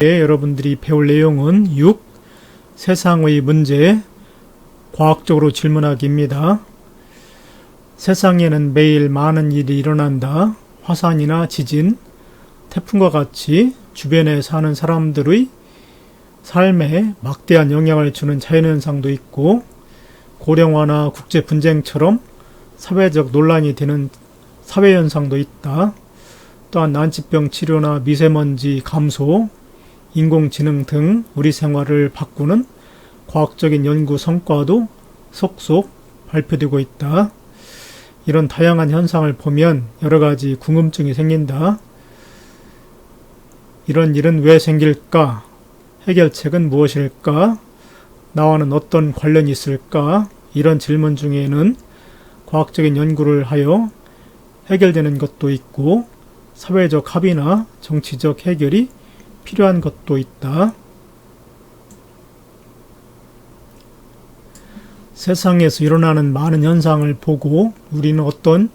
여러분들이 배울 내용은 6. 세상의 문제 과학적으로 질문하기입니다. 세상에는 매일 많은 일이 일어난다. 화산이나 지진, 태풍과 같이 주변에 사는 사람들의 삶에 막대한 영향을 주는 자연현상도 있고 고령화나 국제 분쟁처럼 사회적 논란이 되는 사회현상도 있다. 또한 난치병 치료나 미세먼지 감소, 인공지능 등 우리 생활을 바꾸는 과학적인 연구 성과도 속속 발표되고 있다. 이런 다양한 현상을 보면 여러 가지 궁금증이 생긴다. 이런 일은 왜 생길까? 해결책은 무엇일까? 나와는 어떤 관련이 있을까? 이런 질문 중에는 과학적인 연구를 하여 해결되는 것도 있고 사회적 합의나 정치적 해결이 필요한 것도 있다. 세상에서 일어나는 많은 현상을 보고 우리는 어떤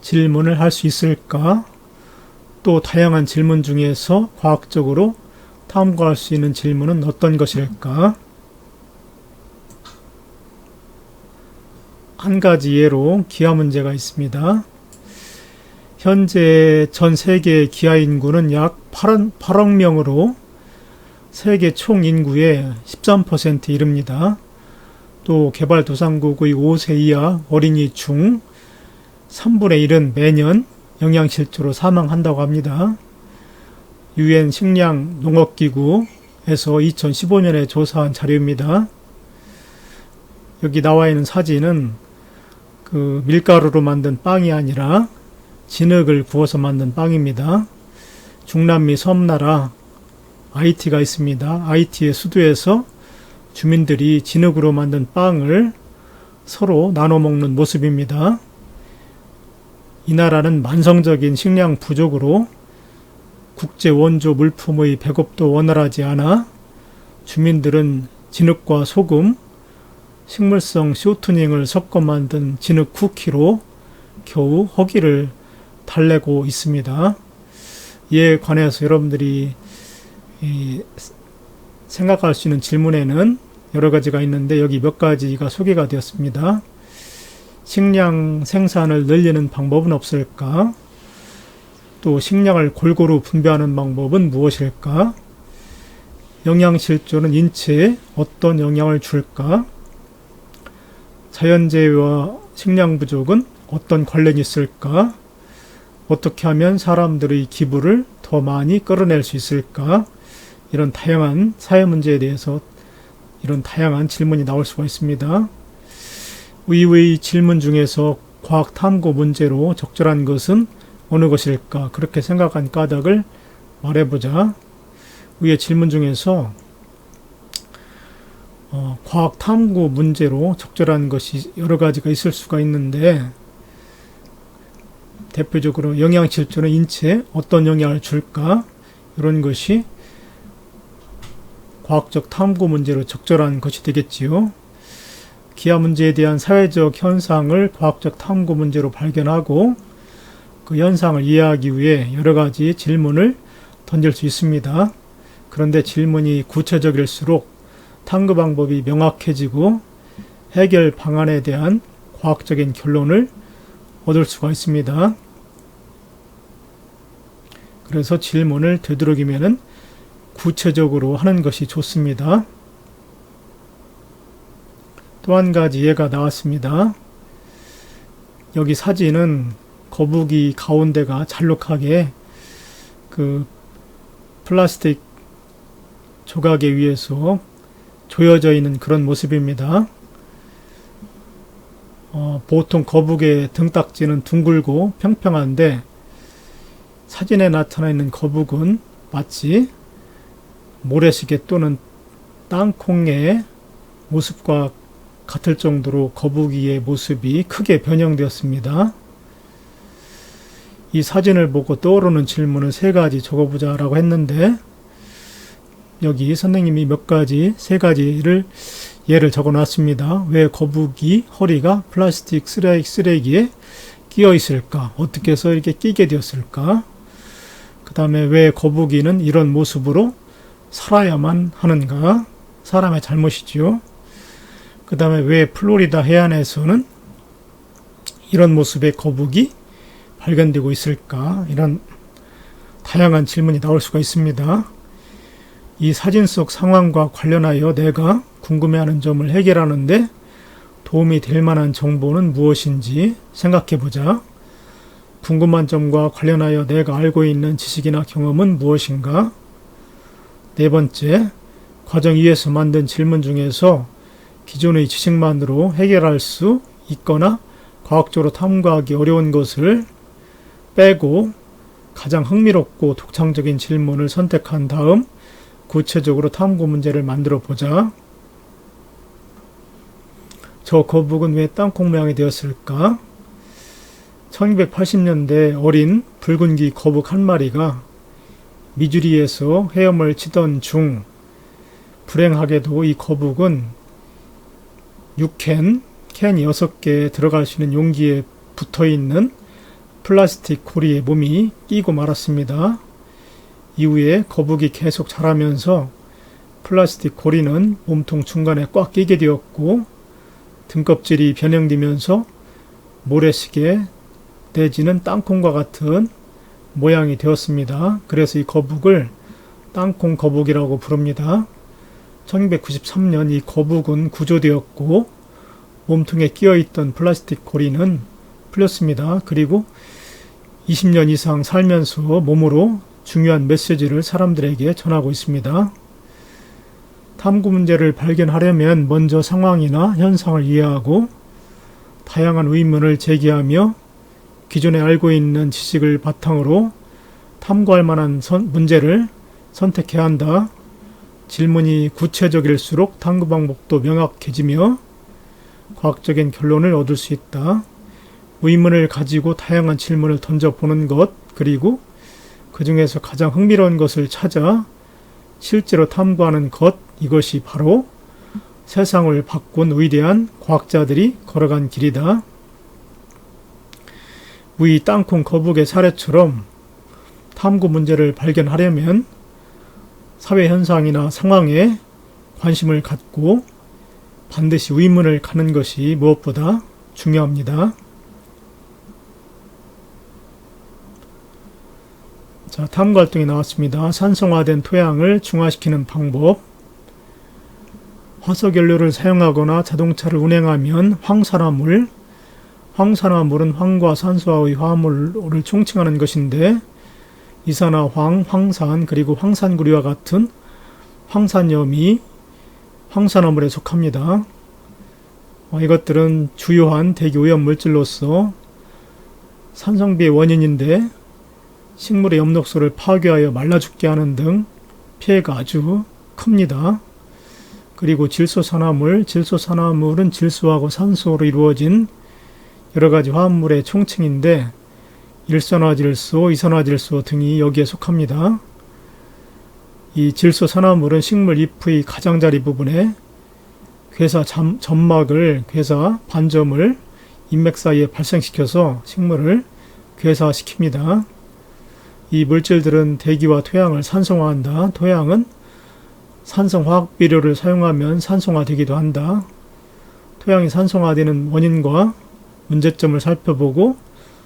질문을 할 수 있을까? 또 다양한 질문 중에서 과학적으로 탐구할 수 있는 질문은 어떤 것일까? 한 가지 예로 기아 문제가 있습니다. 현재 전 세계 기아 인구는 약 8억, 8억 명으로 세계 총 인구의 13% 이릅니다. 또 개발도상국의 5세 이하 어린이 중 3분의 1은 매년 영양실조로 사망한다고 합니다. 유엔 식량 농업기구에서 2015년에 조사한 자료입니다. 여기 나와 있는 사진은 그 밀가루로 만든 빵이 아니라 진흙을 구워서 만든 빵입니다. 중남미 섬나라 아이티가 있습니다. 아이티의 수도에서 주민들이 진흙으로 만든 빵을 서로 나눠 먹는 모습입니다. 이 나라는 만성적인 식량 부족으로 국제 원조 물품의 배급도 원활하지 않아 주민들은 진흙과 소금, 식물성 쇼트닝을 섞어 만든 진흙 쿠키로 겨우 허기를 달래고 있습니다. 이에 관해서 여러분들이 생각할 수 있는 질문에는 여러 가지가 있는데 여기 몇 가지가 소개가 되었습니다. 식량 생산을 늘리는 방법은 없을까? 또 식량을 골고루 분배하는 방법은 무엇일까? 영양실조는 인체에 어떤 영향을 줄까? 자연재해와 식량 부족은 어떤 관련이 있을까? 어떻게 하면 사람들의 기부를 더 많이 끌어낼 수 있을까? 이런 다양한 사회 문제에 대해서 이런 다양한 질문이 나올 수가 있습니다. 의의 질문 중에서 과학 탐구 문제로 적절한 것은 어느 것일까? 그렇게 생각한 까닭을 말해보자. 위의 질문 중에서 어, 과학 탐구 문제로 적절한 것이 여러 가지가 있을 수가 있는데 대표적으로 영양실조는 인체에 어떤 영향을 줄까? 이런 것이 과학적 탐구 문제로 적절한 것이 되겠지요. 기아 문제에 대한 사회적 현상을 과학적 탐구 문제로 발견하고 그 현상을 이해하기 위해 여러 가지 질문을 던질 수 있습니다. 그런데 질문이 구체적일수록 탐구 방법이 명확해지고 해결 방안에 대한 과학적인 결론을 얻을 수가 있습니다. 그래서 질문을 되도록이면 구체적으로 하는 것이 좋습니다. 또 한 가지 예가 나왔습니다. 여기 사진은 거북이 가운데가 잘록하게 그 플라스틱 조각에 의해서 조여져 있는 그런 모습입니다. 어, 보통 거북의 등딱지는 둥글고 평평한데 사진에 나타나 있는 거북은 마치 모래시계 또는 땅콩의 모습과 같을 정도로 거북이의 모습이 크게 변형되었습니다. 이 사진을 보고 떠오르는 질문을 세 가지 적어보자 라고 했는데 여기 선생님이 몇 가지, 세 가지를 예를 적어 놨습니다. 왜 거북이 허리가 플라스틱 쓰레기, 쓰레기에 끼어 있을까? 어떻게 해서 이렇게 끼게 되었을까? 그 다음에 왜 거북이는 이런 모습으로 살아야만 하는가? 사람의 잘못이지요. 그 다음에 왜 플로리다 해안에서는 이런 모습의 거북이 발견되고 있을까? 이런 다양한 질문이 나올 수가 있습니다. 이 사진 속 상황과 관련하여 내가 궁금해하는 점을 해결하는데 도움이 될 만한 정보는 무엇인지 생각해 보자. 궁금한 점과 관련하여 내가 알고 있는 지식이나 경험은 무엇인가? 네 번째, 과정 2에서 만든 질문 중에서 기존의 지식만으로 해결할 수 있거나 과학적으로 탐구하기 어려운 것을 빼고 가장 흥미롭고 독창적인 질문을 선택한 다음 구체적으로 탐구 문제를 만들어 보자. 저 거북은 왜 땅콩 모양이 되었을까? 1280년대 어린 붉은기 거북 한 마리가 미주리에서 헤엄을 치던 중 불행하게도 이 거북은 6캔, 캔 6개에 들어갈 수 있는 용기에 붙어 있는 플라스틱 고리에 몸이 끼고 말았습니다. 이후에 거북이 계속 자라면서 플라스틱 고리는 몸통 중간에 꽉 끼게 되었고 등껍질이 변형되면서 모래시계 내지는 땅콩과 같은 모양이 되었습니다. 그래서 이 거북을 땅콩 거북이라고 부릅니다. 1993년 이 거북은 구조되었고 몸통에 끼어 있던 플라스틱 고리는 풀렸습니다. 그리고 20년 이상 살면서 몸으로 중요한 메시지를 사람들에게 전하고 있습니다. 탐구 문제를 발견하려면 먼저 상황이나 현상을 이해하고 다양한 의문을 제기하며 기존에 알고 있는 지식을 바탕으로 탐구할 만한 선, 문제를 선택해야 한다. 질문이 구체적일수록 탐구 방법도 명확해지며 과학적인 결론을 얻을 수 있다. 의문을 가지고 다양한 질문을 던져보는 것, 그리고 그 중에서 가장 흥미로운 것을 찾아 실제로 탐구하는 것, 이것이 바로 세상을 바꾼 위대한 과학자들이 걸어간 길이다. 위 땅콩 거북의 사례처럼 탐구 문제를 발견하려면 사회 현상이나 상황에 관심을 갖고 반드시 의문을 가는 것이 무엇보다 중요합니다. 자, 탐구 활동이 나왔습니다. 산성화된 토양을 중화시키는 방법. 화석연료를 사용하거나 자동차를 운행하면 황산화물, 황산화물은 황과 산소와의 화합물을 총칭하는 것인데 이산화황, 황산, 그리고 황산구리와 같은 황산염이 황산화물에 속합니다. 어, 이것들은 주요한 대기 오염 물질로서 산성비의 원인인데 식물의 엽록소를 파괴하여 말라 죽게 하는 등 피해가 아주 큽니다. 그리고 질소산화물, 질소산화물은 질소하고 산소로 이루어진 여러 가지 화합물의 총칭인데 일산화질소, 이산화질소 등이 여기에 속합니다. 이 질소산화물은 식물 잎의 가장자리 부분에 괴사 점, 점막을 괴사 반점을 인맥 사이에 발생시켜서 식물을 괴사시킵니다. 이 물질들은 대기와 토양을 산성화한다. 토양은 산성화학 비료를 사용하면 산성화되기도 한다. 토양이 산성화되는 원인과 문제점을 살펴보고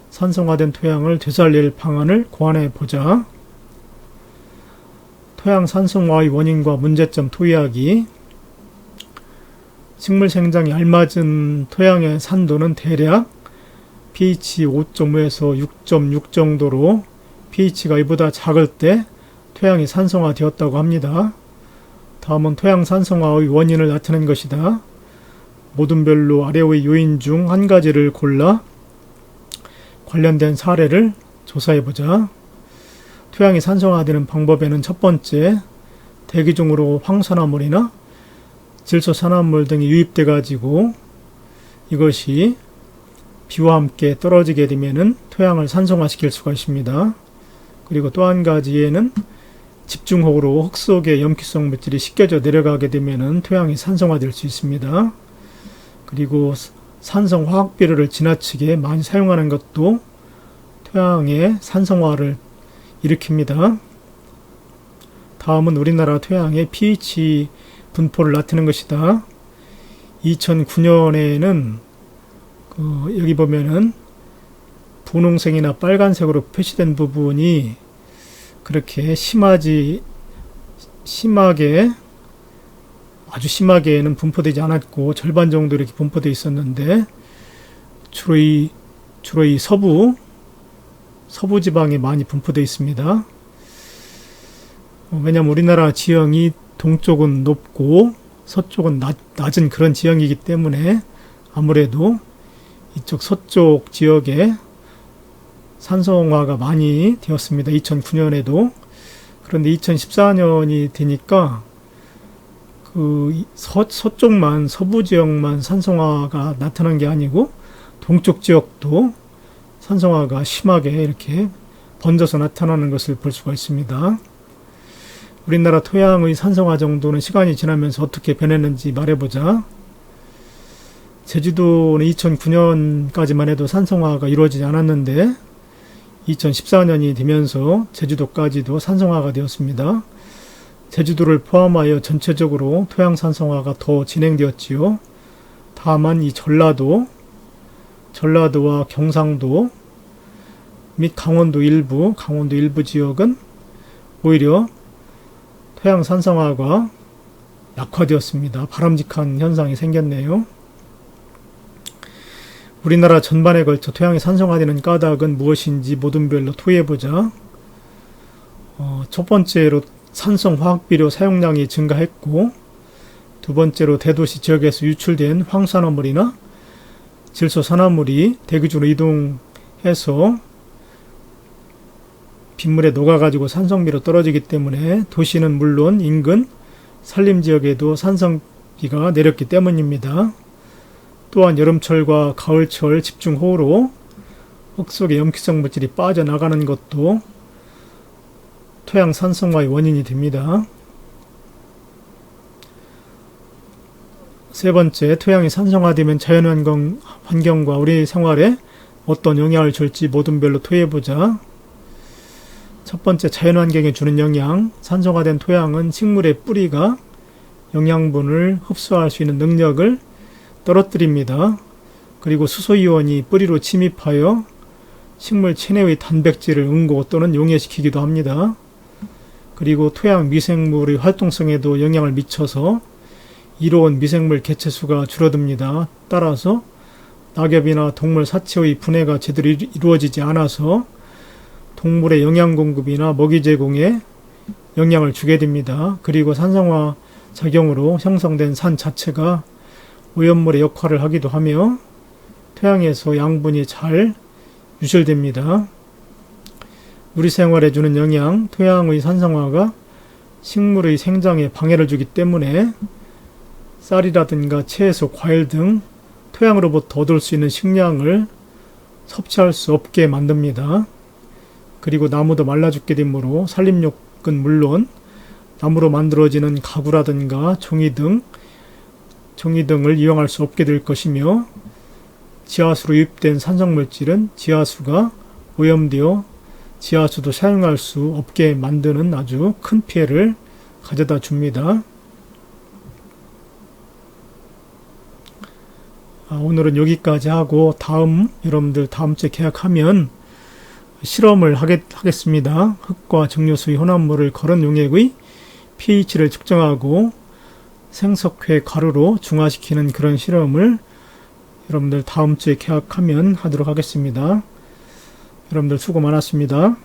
산성화된 토양을 되살릴 방안을 고안해 보자. 토양 산성화의 원인과 문제점 토의하기. 식물 생장에 알맞은 토양의 산도는 대략 pH 5.5에서 6.6 정도로 pH가 이보다 작을 때 토양이 산성화되었다고 합니다. 다음은 토양 산성화의 원인을 나타낸 것이다. 모든 별로 아래의 요인 중 한 가지를 골라 관련된 사례를 조사해 보자. 토양이 산성화되는 방법에는 첫 번째, 대기 중으로 황산화물이나 질소 산화물 등이 유입돼 가지고 이것이 비와 함께 떨어지게 되면은 토양을 산성화시킬 수가 있습니다. 그리고 또 한 가지에는 집중호우로 흙 속에 염기성 물질이 씻겨져 내려가게 되면 토양이 산성화될 수 있습니다. 그리고 산성 화학 비료를 지나치게 많이 사용하는 것도 토양의 산성화를 일으킵니다. 다음은 우리나라 토양의 pH 분포를 나타낸 것이다. 2009년에는 그 여기 보면은 분홍색이나 빨간색으로 표시된 부분이 그렇게 심하지 심하게 아주 심하게는 분포되지 않았고 절반 정도 이렇게 분포되어 있었는데 주로 이 주로 이 서부 서부 지방에 많이 분포되어 있습니다. 어, 왜냐하면 우리나라 지형이 동쪽은 높고 서쪽은 낮, 낮은 그런 지형이기 때문에 아무래도 이쪽 서쪽 지역에 산성화가 많이 되었습니다. 2009년에도. 그런데 2014년이 되니까 그 서, 서쪽만 서부 지역만 산성화가 나타난 게 아니고 동쪽 지역도 산성화가 심하게 이렇게 번져서 나타나는 것을 볼 수가 있습니다. 우리나라 토양의 산성화 정도는 시간이 지나면서 어떻게 변했는지 말해보자. 제주도는 2009년까지만 해도 산성화가 이루어지지 않았는데 2014년이 되면서 제주도까지도 산성화가 되었습니다. 제주도를 포함하여 전체적으로 토양 산성화가 더 진행되었지요. 다만 이 전라도, 전라도와 경상도 및 강원도 일부, 강원도 일부 지역은 오히려 토양 산성화가 약화되었습니다. 바람직한 현상이 생겼네요. 우리나라 전반에 걸쳐 토양이 산성화되는 까닭은 무엇인지 모든 별로 토의해보자. 어, 첫 번째로 산성 화학비료 사용량이 증가했고, 두 번째로 대도시 지역에서 유출된 황산화물이나 질소산화물이 대기주로 이동해서 빗물에 녹아가지고 산성비로 떨어지기 때문에 도시는 물론 인근 산림 지역에도 산성비가 내렸기 때문입니다. 또한 여름철과 가을철 집중호우로 흙 속에 염기성 물질이 빠져나가는 것도 토양 산성화의 원인이 됩니다. 세 번째, 토양이 산성화되면 자연환경 환경과 우리 생활에 어떤 영향을 줄지 모든 별로 토해보자. 첫 번째, 자연환경에 주는 영향. 산성화된 토양은 식물의 뿌리가 영양분을 흡수할 수 있는 능력을 떨어뜨립니다. 그리고 수소이온이 뿌리로 침입하여 식물 체내의 단백질을 응고 또는 용해시키기도 합니다. 그리고 토양 미생물의 활동성에도 영향을 미쳐서 이로운 미생물 개체수가 줄어듭니다. 따라서 낙엽이나 동물 사체의 분해가 제대로 이루어지지 않아서 동물의 영양 공급이나 먹이 제공에 영향을 주게 됩니다. 그리고 산성화 작용으로 형성된 산 자체가 오염물의 역할을 하기도 하며 토양에서 양분이 잘 유실됩니다. 우리 생활에 주는 영양, 토양의 산성화가 식물의 생장에 방해를 주기 때문에 쌀이라든가 채소, 과일 등 토양으로부터 얻을 수 있는 식량을 섭취할 수 없게 만듭니다. 그리고 나무도 말라 죽게 되므로 산림욕은 물론 나무로 만들어지는 가구라든가 종이 등 종이 등을 이용할 수 없게 될 것이며 지하수로 유입된 산성물질은 지하수가 오염되어 지하수도 사용할 수 없게 만드는 아주 큰 피해를 가져다 줍니다. 아, 오늘은 여기까지 하고 다음 여러분들 다음 주에 계약하면 실험을 하겠, 하겠습니다. 흙과 정류수의 혼합물을 걸은 용액의 pH를 측정하고 생석회 가루로 중화시키는 그런 실험을 여러분들 다음 주에 계약하면 하도록 하겠습니다. 여러분들 수고 많았습니다.